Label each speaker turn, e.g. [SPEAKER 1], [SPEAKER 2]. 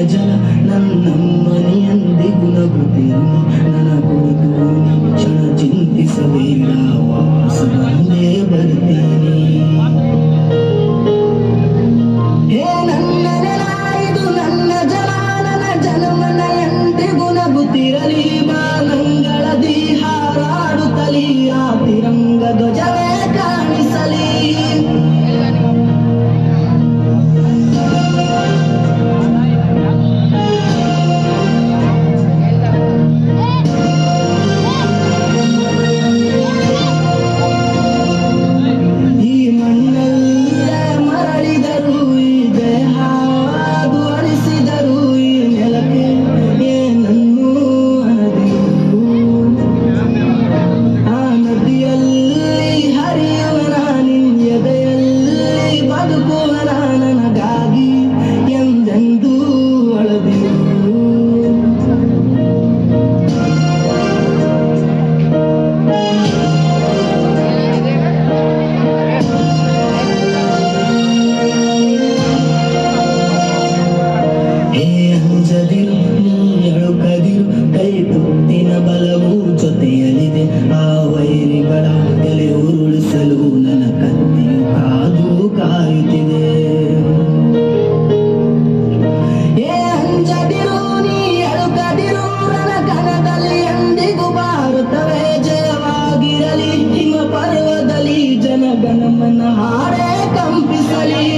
[SPEAKER 1] ప్రజల నన్నమ్మని అందిగునగు తీరుని నన కొడుకుని క్షణ చింతిసవేలా వాసు వందే భర్తీ. ಕಾಯ್ತಿದೆ. ಏ ಅಂಜದಿರು ನೀ ಅಳುಕದಿರು ನನ್ನ ಕನದಲ್ಲಿ ಎಂದಿಗೂ ಬಾರುತ್ತವೆ ಜಯವಾಗಿರಲಿ. ಹಿಮ ಪರ್ವದಲ್ಲಿ ಜನಗಣಮನ ಹಾರೇ ಕಂಪಿಸಲಿ.